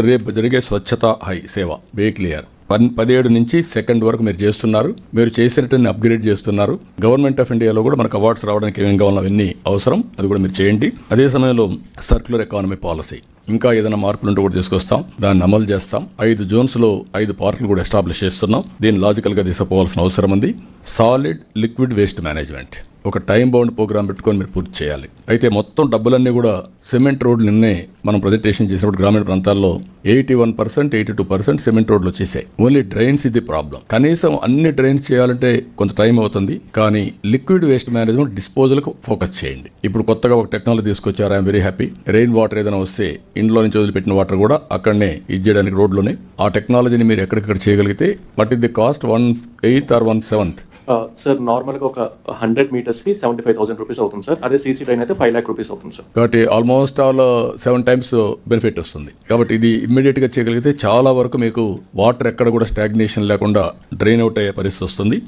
రేపు జరిగే స్వచ్ఛత హై సేవ. Way clear. పన్ పదిహేడు నుంచి సెకండ్ వరకు మీరు చేస్తున్నారు. మీరు చేసినట్టుని అప్గ్రేడ్ చేస్తున్నారు. గవర్నమెంట్ ఆఫ్ ఇండియాలో కూడా మనకు అవార్డ్స్ రావడానికి ఏమేమి కావాలో అవన్నీ అవసరం. అది కూడా మీరు చేయండి. అదే సమయంలో సర్క్యులర్ ఎకానమీ పాలసీ. ఇంకా ఏదైనా మార్పులు ఉంటే కూడా తీసుకొస్తాం. దాన్ని అమలు చేస్తాం. ఐదు జోన్స్లో ఐదు పార్కులు కూడా ఎస్టాబ్లిష్ చేస్తున్నాం. దీన్ని లాజికల్గా తీసుకుపోవాల్సిన అవసరం ఉంది. Solid liquid waste management. ఒక టైం బౌండ్ ప్రోగ్రామ్ పెట్టుకొని మీరు పూర్తి చేయాలి. అయితే మొత్తం డబ్బులన్నీ కూడా సిమెంట్ రోడ్లు నిన్నే మనం ప్రజెంటేషన్ చేసినప్పుడు గ్రామీణ ప్రాంతాల్లో eighty one percent eighty two percent cement రోడ్లు వచ్చేసాయి. ఓన్లీ డ్రైన్స్ ఇది ప్రాబ్లం కనీసం అన్ని డ్రైన్స్ చేయాలంటే కొంత టైం అవుతుంది. కానీ లిక్విడ్ వేస్ట్ మేనేజ్మెంట్ డిస్పోజల్కు ఫోకస్ చేయండి. ఇప్పుడు కొత్తగా ఒక టెక్నాలజీ తీసుకొచ్చారు. I'm very happy rain water ఏదైనా వస్తే ఇంట్లో నుంచి వదిలిపెట్టిన వాటర్ కూడా అక్కడనే ఇది చేయడానికి రోడ్లోనే ఆ టెక్నాలజీని మీరు ఎక్కడెక్కడ చేయగలిగితే బట్ ఇది the cost one eighth or one seventh Uh, sir నార్మల్గా ఒక హండ్రెడ్ మీటర్స్కి సెవెంటీ ఫైవ్ థౌసండ్ రూపీస్ అవుతుంది సార్ అదే సీసీ ట్రైన్ అయితే ఫైవ్ ల్యాక్ రూపీస్ అవుతుంది సార్ కాబట్టి almost all seven times benefit వస్తుంది. కాబట్టి ఇది ఇమ్మీడియట్గా చేయగలిగితే చాలా వరకు మీకు వాటర్ ఎక్కడ కూడా స్టాగ్నేషన్ లేకుండా డ్రైన్ అవుట్ అయ్యే పరిస్థితి వస్తుంది.